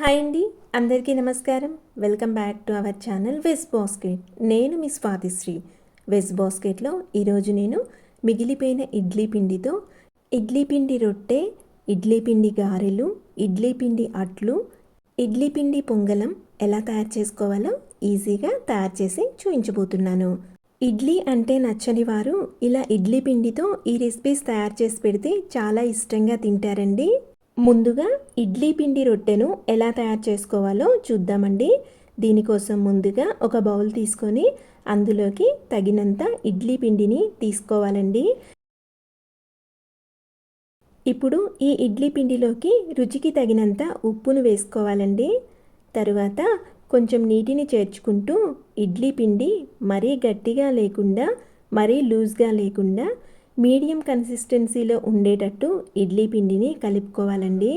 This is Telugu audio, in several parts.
హాయ్ అండి అందరికీ నమస్కారం. Welcome back to our channel veg basket. నేను మీ స్వాతిశ్రీ వెజ్ బాస్కెట్లో ఈరోజు నేను మిగిలిపోయిన ఇడ్లీ పిండితో ఇడ్లీ పిండి రొట్టె ఇడ్లీ పిండి గారెలు ఇడ్లీ పిండి అట్లు ఇడ్లీ పిండి పొంగలం ఎలా తయారు చేసుకోవాలో ఈజీగా తయారు చేసి చూపించబోతున్నాను. ఇడ్లీ అంటే నచ్చని వారు ఇలా ఇడ్లీ పిండితో ఈ రెసిపీస్ తయారు చేసి పెడితే చాలా ఇష్టంగా తింటారండి. ముందుగా ఇడ్లీ పిండి రొట్టెను ఎలా తయారు చేసుకోవాలో చూద్దామండి. దీనికోసం ముందుగా ఒక బౌల్ తీసుకొని అందులోకి తగినంత ఇడ్లీ పిండిని తీసుకోవాలండి. ఇప్పుడు ఈ ఇడ్లీ పిండిలోకి రుచికి తగినంత ఉప్పును వేసుకోవాలండి. తరువాత కొంచెం నీటిని చేర్చుకుంటూ ఇడ్లీ పిండి మరీ గట్టిగా లేకుండా మరీ లూజ్గా లేకుండా మీడియం కన్సిస్టెన్సీలో ఉండేటట్టు ఇడ్లీ పిండిని కలుపుకోవాలండి.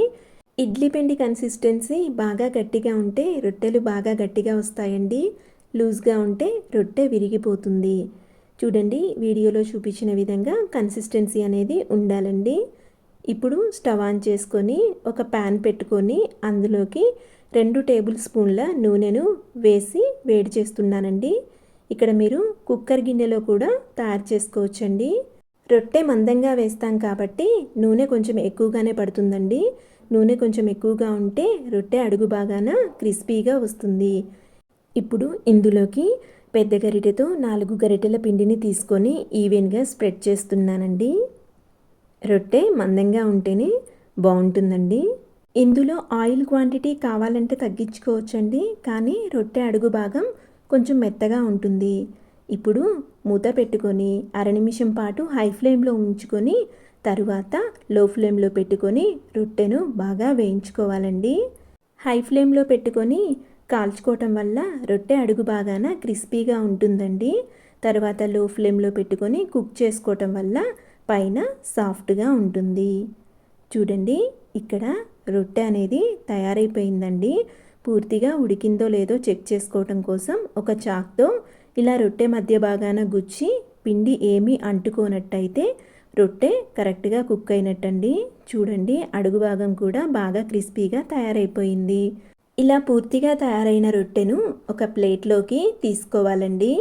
ఇడ్లీ పిండి కన్సిస్టెన్సీ బాగా గట్టిగా ఉంటే రొట్టెలు బాగా గట్టిగా వస్తాయండి. లూజ్గా ఉంటే రొట్టె విరిగిపోతుంది. చూడండి వీడియోలో చూపించిన విధంగా కన్సిస్టెన్సీ అనేది ఉండాలండి. ఇప్పుడు స్టవ్ ఆన్ చేసుకొని ఒక ప్యాన్ పెట్టుకొని అందులోకి రెండు టేబుల్ స్పూన్ల నూనెను వేసి వేడి చేస్తున్నానండి. ఇక్కడ మీరు కుక్కర్ గిన్నెలో కూడా తయారు చేసుకోవచ్చండి. రొట్టె మందంగా వేస్తాం కాబట్టి నూనె కొంచెం ఎక్కువగానే పడుతుందండి. నూనె కొంచెం ఎక్కువగా ఉంటే రొట్టె అడుగు బాగాన క్రిస్పీగా వస్తుంది. ఇప్పుడు ఇందులోకి పెద్ద గరిటెతో నాలుగు గరిటెల పిండిని తీసుకొని ఈవెన్గా స్ప్రెడ్ చేస్తున్నానండి. రొట్టె మందంగా ఉంటేనే బాగుంటుందండి. ఇందులో ఆయిల్ క్వాంటిటీ కావాలంటే తగ్గించుకోవచ్చండి కానీ రొట్టె అడుగు భాగం కొంచెం మెత్తగా ఉంటుంది. ఇప్పుడు మూత పెట్టుకొని అర నిమిషం పాటు హై ఫ్లేమ్లో ఉంచుకొని తరువాత లో ఫ్లేమ్లో పెట్టుకొని రొట్టెను బాగా వేయించుకోవాలండి. హై ఫ్లేమ్లో పెట్టుకొని కాల్చుకోవటం వల్ల రొట్టె అడుగు బాగాన క్రిస్పీగా ఉంటుందండి. తర్వాత లో ఫ్లేమ్లో పెట్టుకొని కుక్ చేసుకోవటం వల్ల పైన సాఫ్ట్గా ఉంటుంది. చూడండి ఇక్కడ రొట్టె అనేది తయారైపోయిందండి. పూర్తిగా ఉడికిందో లేదో చెక్ చేసుకోవటం కోసం ఒక చాక్తో ఇలా రొట్టె మధ్య భాగాన గుచ్చి పిండి ఏమీ అంటుకోనట్టయితే రొట్టె కరెక్ట్గా కుక్ అయినట్టండి. చూడండి అడుగు భాగం కూడా బాగా క్రిస్పీగా తయారైపోయింది. ఇలా పూర్తిగా తయారైన రొట్టెను ఒక ప్లేట్లోకి తీసుకోవాలండి.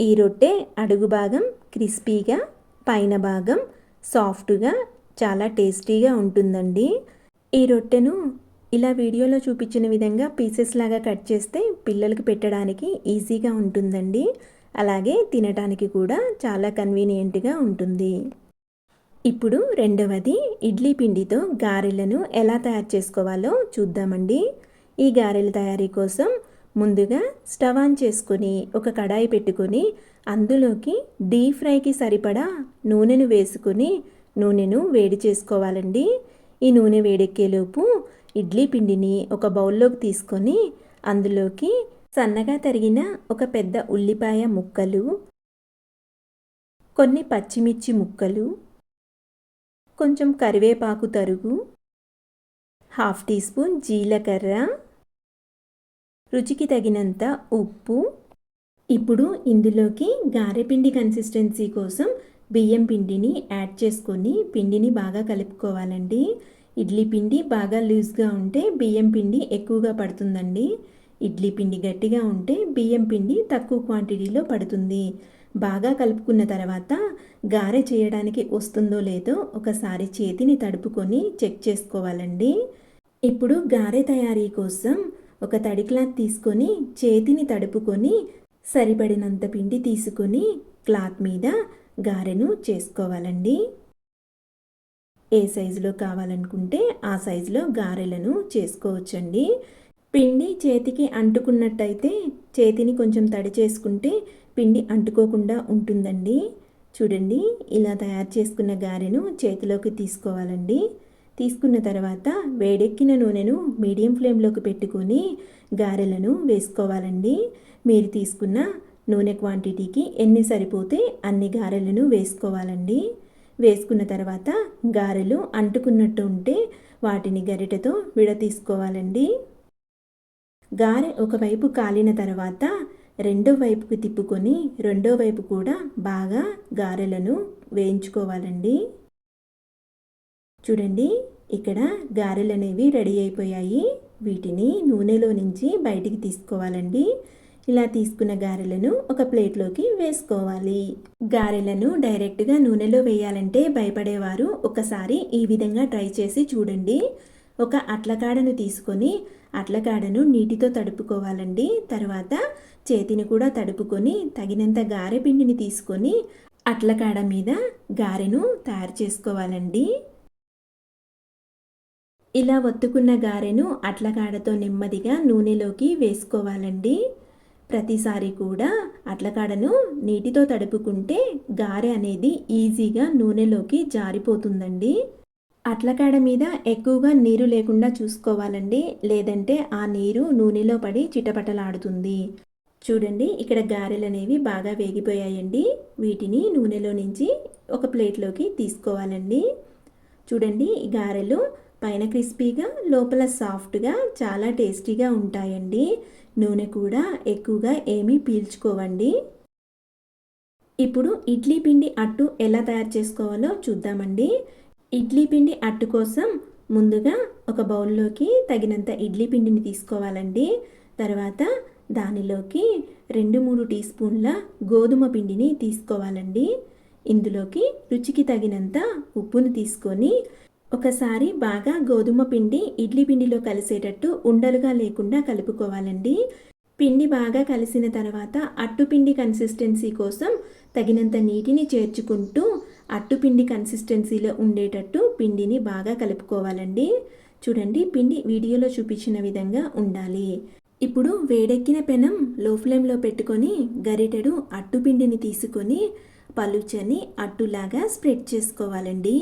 ఈ రొట్టె అడుగు భాగం క్రిస్పీగా పైన భాగం సాఫ్ట్గా చాలా టేస్టీగా ఉంటుందండి. ఈ రొట్టెను ఇలా వీడియోలో చూపించిన విధంగా పీసెస్ లాగా కట్ చేస్తే పిల్లలకి పెట్టడానికి ఈజీగా ఉంటుందండి. అలాగే తినడానికి కూడా చాలా కన్వీనియంట్గా ఉంటుంది. ఇప్పుడు రెండవది ఇడ్లీ పిండితో గారెలను ఎలా తయారు చేసుకోవాలో చూద్దామండి. ఈ గారెల తయారీ కోసం ముందుగా స్టవ్ ఆన్ చేసుకొని ఒక కడాయి పెట్టుకొని అందులోకి డీప్ ఫ్రైకి సరిపడా నూనెను వేసుకుని నూనెను వేడి చేసుకోవాలండి. ఈ నూనె వేడెక్కేలోపు ఇడ్లీ పిండిని ఒక బౌల్లోకి తీసుకొని అందులోకి సన్నగా తరిగిన ఒక పెద్ద ఉల్లిపాయ ముక్కలు కొన్ని పచ్చిమిర్చి ముక్కలు కొంచెం కరివేపాకు తరుగు హాఫ్ టీ స్పూన్ జీలకర్ర రుచికి తగినంత ఉప్పు. ఇప్పుడు ఇందులోకి గారెపిండి కన్సిస్టెన్సీ కోసం బియ్యం పిండిని యాడ్ చేసుకొని పిండిని బాగా కలుపుకోవాలండి. ఇడ్లీ పిండి బాగా లూజ్గా ఉంటే బియ్యం పిండి ఎక్కువగా పడుతుందండి. ఇడ్లీ పిండి గట్టిగా ఉంటే బియ్యం పిండి తక్కువ క్వాంటిటీలో పడుతుంది. బాగా కలుపుకున్న తర్వాత గారె చేయడానికి వస్తుందో లేదో ఒకసారి చేతిని తడుపుకొని చెక్ చేసుకోవాలండి. ఇప్పుడు గారె తయారీ కోసం ఒక తడి క్లాత్ తీసుకొని చేతిని తడుపుకొని సరిపడినంత పిండి తీసుకొని క్లాత్ మీద గారెను చేసుకోవాలండి. ఏ సైజులో కావాలనుకుంటే ఆ సైజులో గారెలను చేసుకోవచ్చండి. పిండి చేతికి అంటుకున్నట్టయితే చేతిని కొంచెం తడి చేసుకుంటే పిండి అంటుకోకుండా ఉంటుందండి. చూడండి ఇలా తయారు చేసుకున్న గారెను చేతిలోకి తీసుకోవాలండి. తీసుకున్న తర్వాత వేడెక్కిన నూనెను మీడియం ఫ్లేమ్లోకి పెట్టుకొని గారెలను వేసుకోవాలండి. మీరు తీసుకున్న నూనె క్వాంటిటీకి ఎన్ని సరిపోతే అన్ని గారెలను వేసుకోవాలండి. వేసుకున్న తర్వాత గారెలు అంటుకున్నట్టు ఉంటే వాటిని గరిటెతో విడతీసుకోవాలండి గారె ఒకవైపు కాలిన తర్వాత రెండో వైపుకి తిప్పుకొని రెండో వైపు కూడా బాగా గారెలను వేయించుకోవాలండి. చూడండి ఇక్కడ గారెలు అనేవి రెడీ అయిపోయాయి. వీటిని నూనెలో నుంచి బయటికి తీసుకోవాలండి. ఇలా తీసుకున్న గారెలను ఒక ప్లేట్లోకి వేసుకోవాలి. గారెలను డైరెక్ట్గా నూనెలో వేయాలంటే భయపడేవారు ఒకసారి ఈ విధంగా ట్రై చేసి చూడండి. ఒక అట్లకాడను తీసుకొని అట్లకాడను నీటితో తడుపుకోవాలండి. తర్వాత చేతిని కూడా తడుపుకొని తగినంత గారె పిండిని తీసుకొని అట్లకాడ మీద గారెను తయారు చేసుకోవాలండి. ఇలా ఒత్తుకున్న గారెను అట్లకాడతో నెమ్మదిగా నూనెలోకి వేసుకోవాలండి. ప్రతిసారి కూడా అట్లకాడను నీటితో తడుపుకుంటే గారె అనేది ఈజీగా నూనెలోకి జారిపోతుందండి. అట్లకాడ మీద ఎక్కువగా నీరు లేకుండా చూసుకోవాలండి. లేదంటే ఆ నీరు నూనెలో పడి చిటపటలాడుతుంది. చూడండి ఇక్కడ గారెలు అనేవి బాగా వేగిపోయాయండి. వీటిని నూనెలో నుంచి ఒక ప్లేట్లోకి తీసుకోవాలండి. చూడండి ఈ గారెలు పైన క్రిస్పీగా లోపల సాఫ్ట్గా చాలా టేస్టీగా ఉంటాయండి. నూనె కూడా ఎక్కువగా ఏమీ పీల్చుకోవండి. ఇప్పుడు ఇడ్లీ పిండి అట్టు ఎలా తయారు చేసుకోవాలో చూద్దామండి. ఇడ్లీ పిండి అట్టు కోసం ముందుగా ఒక బౌల్లోకి తగినంత ఇడ్లీ పిండిని తీసుకోవాలండి. తర్వాత దానిలోకి రెండు మూడు టీ స్పూన్ల గోధుమ పిండిని తీసుకోవాలండి. ఇందులోకి రుచికి తగినంత ఉప్పును తీసుకొని ఒకసారి బాగా గోధుమ పిండి ఇడ్లీ పిండిలో కలిసేటట్టు ఉండలుగా లేకుండా కలుపుకోవాలండి. పిండి బాగా కలిసిన తర్వాత అట్టుపిండి కన్సిస్టెన్సీ కోసం తగినంత నీటిని చేర్చుకుంటూ అట్టుపిండి కన్సిస్టెన్సీలో ఉండేటట్టు పిండిని బాగా కలుపుకోవాలండి. చూడండి పిండి వీడియోలో చూపించిన విధంగా ఉండాలి. ఇప్పుడు వేడెక్కిన పెనం లో ఫ్లేమ్లో పెట్టుకొని గరిటెడు అట్టుపిండిని తీసుకొని పలుచని అట్టులాగా స్ప్రెడ్ చేసుకోవాలండి.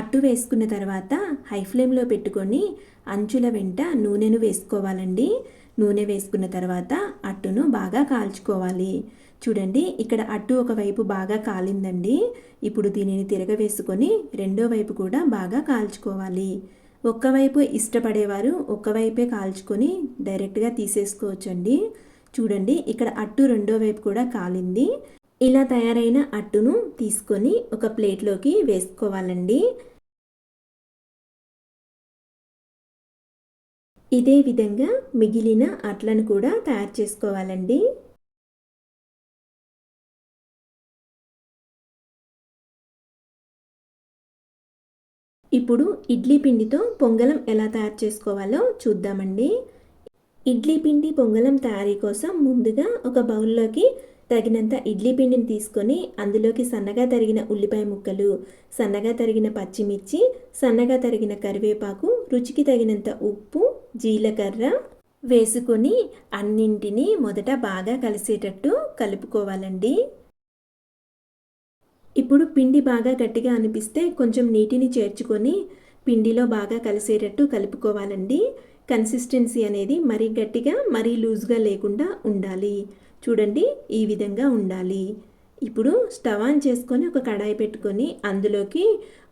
అట్టు వేసుకున్న తర్వాత హై ఫ్లేమ్లో పెట్టుకొని అంచుల వెంట నూనెను వేసుకోవాలండి. నూనె వేసుకున్న తర్వాత అట్టును బాగా కాల్చుకోవాలి. చూడండి ఇక్కడ అట్టు ఒకవైపు బాగా కాలిందండి. ఇప్పుడు దీనిని తిరగవేసుకొని రెండో వైపు కూడా బాగా కాల్చుకోవాలి. ఒక్కవైపు ఇష్టపడేవారు ఒక్కవైపే కాల్చుకొని డైరెక్ట్గా తీసేసుకోవచ్చండి. చూడండి ఇక్కడ అట్టు రెండో వైపు కూడా కాలింది. ఇలా తయారైన అట్టును తీసుకొని ఒక ప్లేట్లోకి వేసుకోవాలండి. ఇదే విధంగా మిగిలిన అట్లను కూడా తయారు చేసుకోవాలండి. ఇప్పుడు ఇడ్లీ పిండితో పొంగలం ఎలా తయారు చేసుకోవాలో చూద్దామండి. ఇడ్లీ పిండి పొంగలం తయారీ కోసం ముందుగా ఒక బౌల్లోకి తగినంత ఇడ్లీ పిండిని తీసుకొని అందులోకి సన్నగా తరిగిన ఉల్లిపాయ ముక్కలు సన్నగా తరిగిన పచ్చిమిర్చి సన్నగా తరిగిన కరివేపాకు రుచికి తగినంత ఉప్పు జీలకర్ర వేసుకొని అన్నింటినీ మొదట బాగా కలిసేటట్టు కలుపుకోవాలండి. ఇప్పుడు పిండి బాగా గట్టిగా అనిపిస్తే కొంచెం నీటిని చేర్చుకొని పిండిలో బాగా కలిసేటట్టు కలుపుకోవాలండి. కన్సిస్టెన్సీ అనేది మరీ గట్టిగా మరీ లూజ్గా లేకుండా ఉండాలి. చూడండి ఈ విధంగా ఉండాలి. ఇప్పుడు స్టవ్ ఆన్ చేసుకొని ఒక కడాయి పెట్టుకొని అందులోకి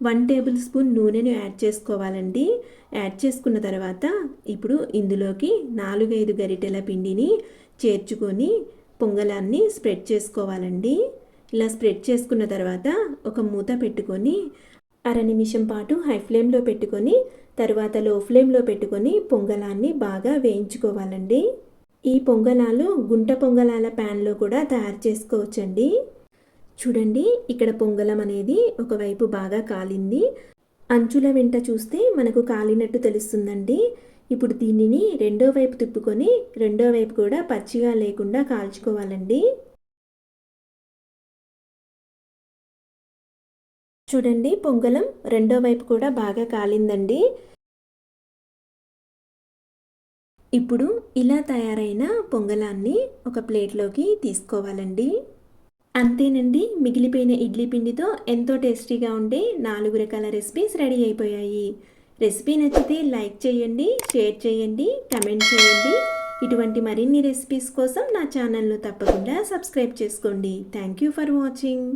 వన్ టేబుల్ స్పూన్ నూనెను యాడ్ చేసుకోవాలండి. యాడ్ చేసుకున్న తర్వాత ఇప్పుడు ఇందులోకి నాలుగైదు గరిటెల పిండిని చేర్చుకొని పొంగలాన్ని స్ప్రెడ్ చేసుకోవాలండి. ఇలా స్ప్రెడ్ చేసుకున్న తర్వాత ఒక మూత పెట్టుకొని అర నిమిషం పాటు హై ఫ్లేమ్లో పెట్టుకొని తర్వాత లో ఫ్లేమ్లో పెట్టుకొని పొంగలాన్ని బాగా వేయించుకోవాలండి. ఈ పొంగలాలు గుంట పొంగలాల ప్యాన్లో కూడా తయారు చేసుకోవచ్చండి. చూడండి ఇక్కడ పొంగలం అనేది ఒకవైపు బాగా కాలింది. అంచుల వెంట చూస్తే మనకు కాలినట్టు తెలుస్తుందండి. ఇప్పుడు దీనిని రెండో వైపు తిప్పుకొని రెండో వైపు కూడా పచ్చిగా లేకుండా కాల్చుకోవాలండి. చూడండి పొంగలం రెండో వైపు కూడా బాగా కాలిందండి. ఇప్పుడు ఇలా తయారైన పొంగలాన్ని ఒక ప్లేట్లోకి తీసుకోవాలండి. అంతేనండి మిగిలిపోయిన ఇడ్లీ పిండితో ఎంతో టేస్టీగా ఉండే నాలుగు రకాల రెసిపీస్ రెడీ అయిపోయాయి. రెసిపీ నచ్చితే లైక్ చేయండి షేర్ చేయండి కమెంట్ చేయండి. ఇటువంటి మరిన్ని రెసిపీస్ కోసం నా ఛానల్ను తప్పకుండా సబ్స్క్రైబ్ చేసుకోండి. Thank you for watching.